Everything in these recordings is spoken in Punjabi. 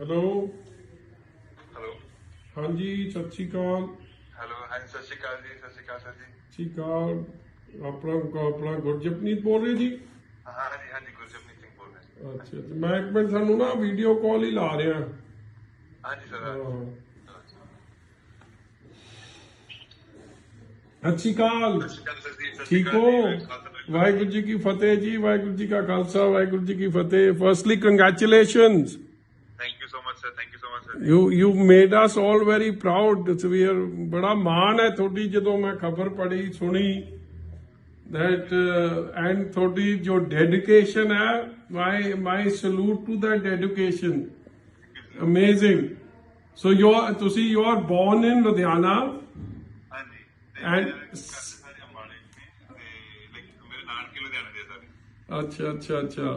ਹੈਲੋ ਹੈਲੋ ਹਾਂਜੀ ਸਤਿ ਸ਼੍ਰੀ ਅਕਾਲ ਹੈਲੋ ਹਾਂਜੀ ਸਤਿ ਸ਼੍ਰੀ ਅਕਾਲ ਜੀ ਸਤਿ ਸ਼੍ਰੀ ਅਕਾਲ ਸਰ ਜੀ ਸਤਿ ਸ਼੍ਰੀ ਅਕਾਲ ਆਪਣਾ ਆਪਣਾ ਗੁਰਜਪਨੀਤ ਬੋਲ ਰਹੇ ਜੀ ਹਾਂ ਹਾਂਜੀ ਹਾਂਜੀ ਗੁਰਜਪਨੀਤ ਸਿੰਘ ਬੋਲ ਰਿਹਾ ਅੱਛਾ ਤੇ ਮੈਂ ਇੱਕ ਮਿੰਟ ਸਾਨੂੰ ਨਾ ਵੀਡੀਓ ਕਾਲ ਹੀ ਲਾ ਰਿਹਾ ਹਾਂਜੀ ਸਰ ਹਾਂ। ਸਤਿ ਸ਼੍ਰੀ ਅਕਾਲ ਸਤਿ ਸ਼੍ਰੀ ਅਕਾਲ ਸਰ ਜੀ ਸਤਿ ਸ਼੍ਰੀ ਠੀਕ ਅਕਾਲ ਹੋ ਜੀ, ਖਾਲਸਾ ਵਾਹਿਗੁਰੂ। ਵਾਹਿਗੁਰੂ ਜੀ ਕੀ ਫਤਿਹ ਜੀ ਵਾਹਿਗੁਰੂ ਜੀ ਕਾ ਖਾਲਸਾ ਵਾਹਿਗੁਰੂ ਜੀ ਕੀ ਫਤਿਹ firstly congratulations thank you so much sir thank you so much sir you you made us all very proud we are ਬੜਾ ਮਾਣ ਹੈ ਤੁਹਾਡੀ ਜਦੋਂ ਮੈਂ ਖਬਰ ਪੜ੍ਹੀ ਸੁਣੀ that uh, and ਤੁਹਾਡੀ ਜੋ ਡੈਡੀਕੇਸ਼ਨ ਹੈ my my salute to that dedication. Amazing. So you are ਤੁਸੀਂ you are born in Ludhiana ਹਾਂਜੀ And- ਸਾਰੇ ਅੱਛਾ ਅੱਛਾ ਅੱਛਾ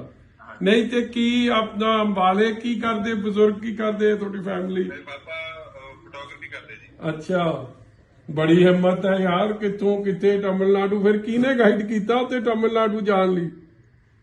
ਨਹੀਂ ਤੇ ਕੀ ਆਪਣਾ ਅੰਬਾਲੇ ਕੀ ਕਰਦੇ ਬਜ਼ੁਰਗ ਕੀ ਕਰਦੇ ਤੁਹਾਡੀ ਫੈਮਿਲੀ ਮੇਰੇ ਪਾਪਾ ਫੋਟੋਗ੍ਰਾਫੀ ਕਰਦੇ ਜੀ। ਅੱਛਾ ਬੜੀ ਹਿੰਮਤ ਹੈ ਯਾਰ ਕਿੱਥੋਂ ਕਿੱਥੇ ਤਮਿਲਨਾਡੂ ਫਿਰ ਕਿਹਨੇ ਗਾਈਡ ਕੀਤਾ ਉੱਤੇ ਤਮਿਲਨਾਡੂ ਜਾਣ ਲਈ?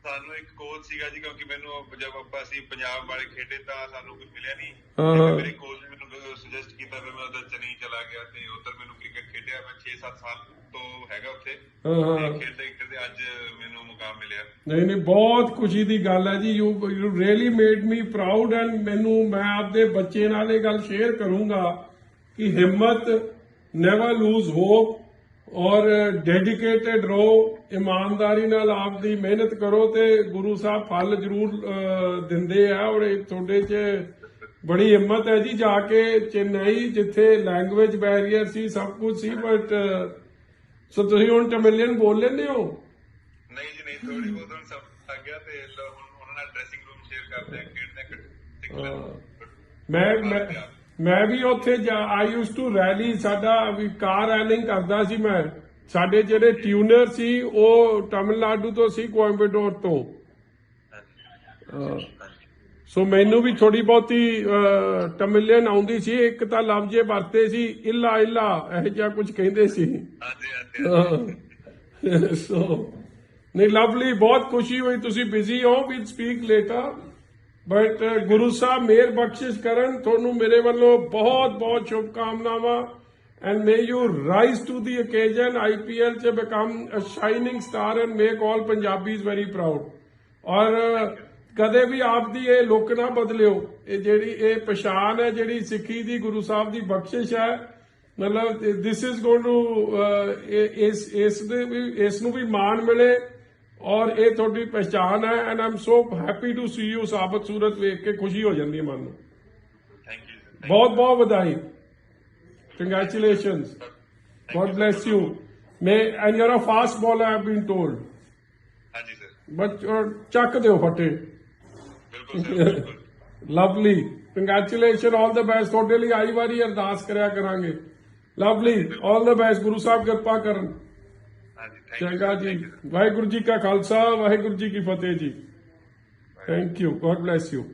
ਸਾਨੂੰ ਇੱਕ ਕੋਚ ਸੀਗਾ ਜੀ ਕਿਉਂਕਿ ਮੈਨੂੰ ਜਦ ਆਪਾਂ ਅਸੀਂ ਪੰਜਾਬ ਵਾਲੇ ਖੇਡੇ ਤਾਂ ਸਾਨੂੰ ਕੁਝ ਮਿਲਿਆ ਨਹੀਂ। ਹਾਂ, ਹਾਂ। ਮੇਰੇ ਕੋਚ ਨੇ ਮੈਨੂੰ ਸੁਜੈਸਟ ਕੀਤਾ ਫਿਰ ਮੈਂ ਉਧਰ ਚੇਨਈ ਚਲਾ ਗਿਆ ਤੇ ਉਧਰ ਮੈਨੂੰ ਕ੍ਰਿਕਟ ਖੇਡਿਆ ਮੈਂ 6-7 ਸਾਲ ਤੋਂ ਹੈਗਾ ਉੱਥੇ। ਹਾਂ ਹਾਂ। ਤੇ ਖੇਡਦੇ ਖੇਡਦੇ ਅੱਜ ਮੈਨੂੰ ਮੁਕਾਮ ਮਿਲਿਆ। ਨਹੀਂ ਨਹੀਂ ਬਹੁਤ ਖੁਸ਼ੀ ਦੀ ਗੱਲ ਹੈ ਜੀ। You you really made me proud and ਮੈਨੂੰ ਮੈਂ ਆਪਦੇ ਬੱਚੇ ਨਾਲ ਇਹ ਗੱਲ ਸ਼ੇਅਰ ਕਰੂੰਗਾ ਕਿ ਹਿੰਮਤ ਨੈਵਰ ਲੂਜ਼ ਹੋਪ ਔਰ ਡੈਡੀਕੇਟਿਡ ਰਹੋ ਇਮਾਨਦਾਰੀ ਨਾਲ ਆਪਦੀ ਮਿਹਨਤ ਕਰੋ ਤੇ ਗੁਰੂ ਸਾਹਿਬ ਫਲ ਜ਼ਰੂਰ ਦਿੰਦੇ ਆ ਔਰ ਇਹ ਤੁਹਾਡੇ 'ਚ ਬੜੀ ਹਿੰਮਤ ਹੈ ਜੀ। ਜਾ ਕੇ ਚੇਨਈ ਜਿੱਥੇ ਲੈਂਗੁਏਜ ਬੈਰੀਅਰ ਸੀ ਸਭ ਕੁਝ ਸੀ ਬਟ ਸੋ ਤੁਸੀਂ ਹੁਣ ਤਮਿਲੀਅਨ ਬੋਲ ਲੈਂਦੇ ਹੋ? ਨਹੀਂ ਜੀ ਨਹੀਂ ਥੋੜੀ ਬਹੁਤ ਹੁਣ ਸਭ ਲੱਗ ਗਿਆ ਤੇ ਲ- ਹੁਣ ਉਹਨਾਂ ਨਾਲ ਡਰੈਸਿੰਗ ਰੂਮ ਸ਼ੇਅਰ ਕਰਦੇ ਆ ਖੇਡਦੇ ਆ ਲੈਂਦੇ ਮੈਂ ਮੈਂ ਮੈਂ ਵੀ ਉੱਥੇ ਜਾ ਆਈ ਯੂਸ ਟੂ ਰੈਲੀ ਸਾਡਾ ਵੀ ਕਾਰ ਰੈਲਿੰਗ ਕਰਦਾ ਸੀ ਮੈਂ। ਸਾਡੇ ਜਿਹੜੇ ਟਿਊਨਰ ਸੀ ਉਹ ਤਮਿਲਨਾਡੂ ਤੋਂ ਸੀ ਕੋਇੰਬਟੋਰ ਤੋਂ। ਅਹ, ਸੋ ਮੈਨੂੰ ਵੀ ਥੋੜੀ ਬਹੁਤੀ ਅਹ, ਤਮਿਲੀਅਨ ਆਉਂਦੀ ਸੀ ਇੱਕ ਤਾਂ ਲਫ਼ਜ਼ੇ ਵਰਤੇ ਸੀ ਇੱਲਾ ਇੱਲਾ ਇਹ ਜਿਹਾ ਕੁਝ ਕਹਿੰਦੇ ਸੀ। ਹਾਂਜੀ ਹਾਂਜੀ ਸੋ ਨਹੀਂ ਲਵਲੀ ਬਹੁਤ ਖੁਸ਼ੀ ਹੋਈ ਤੁਸੀਂ ਬਿਜ਼ੀ ਹੋ we speak later but Guru Sahib ਮਿਹਰ ਬਖਸ਼ਿਸ਼ ਕਰਨ ਤੁਹਾਨੂੰ ਮੇਰੇ ਵੱਲੋਂ ਬਹੁਤ ਬਹੁਤ ਸ਼ੁਭਕਾਮਨਾਵਾਂ and may you rise to the occasion IPL ਚ become a shining star and make all Punjabis very proud ਔਰ ਕਦੇ ਵੀ ਆਪਦੀ ਇਹ ਲੁੱਕ ਨਾ ਬਦਲਿਓ। ਇਹ ਜਿਹੜੀ ਇਹ ਪਛਾਣ ਹੈ ਜਿਹੜੀ ਸਿੱਖੀ ਦੀ ਗੁਰੂ ਸਾਹਿਬ ਦੀ ਬਖਸ਼ਿਸ਼ ਹੈ ਮਤਲਬ ਦਿਸ ਇਜ਼ ਗੋਇੰ ਟੂ ਇਸ ਇਸ ਦੇ ਵੀ ਇਸ ਨੂੰ ਵੀ ਮਾਣ ਮਿਲੇ ਔਰ ਇਹ ਤੁਹਾਡੀ ਪਛਾਣ ਹੈ and am so happy to see you ਸਾਬਤ ਸੂਰਤ ਵੇਖ ਕੇ ਖੁਸ਼ੀ ਹੋ ਜਾਂਦੀ ਹੈ ਮਨ ਨੂੰ। ਥੈਂਕ ਯੂ ਬਹੁਤ ਬਹੁਤ ਵਧਾਈ। Congratulations God bless you may and you are a fast bowler I have been told ਹਾਂਜੀ ਸਰ ਬਟ ਚੱਕ ਦਿਓ ਫਟੇ। ਬਿਲਕੁਲ ਸਰ ਬਿਲਕੁਲ lovely congratulation all the best ਤੁਹਾਡੇ ਲਈ ਆਈ ਵਾਰੀ ਅਰਦਾਸ ਕਰਿਆ ਕਰਾਂਗੇ Lovely all the best Guru Sahib ਕਿਰਪਾ ਕਰਨ ਹਾਂਜੀ ਥੈਂਕ ਯੂ ਚੰਗਾ ਜੀ ਵਾਹਿਗੁਰੂ ਜੀ ਕਾ ਖਾਲਸਾ ਵਾਹਿਗੁਰੂ ਜੀ ਕੀ ਫਤਿਹ ਜੀ thank you god bless you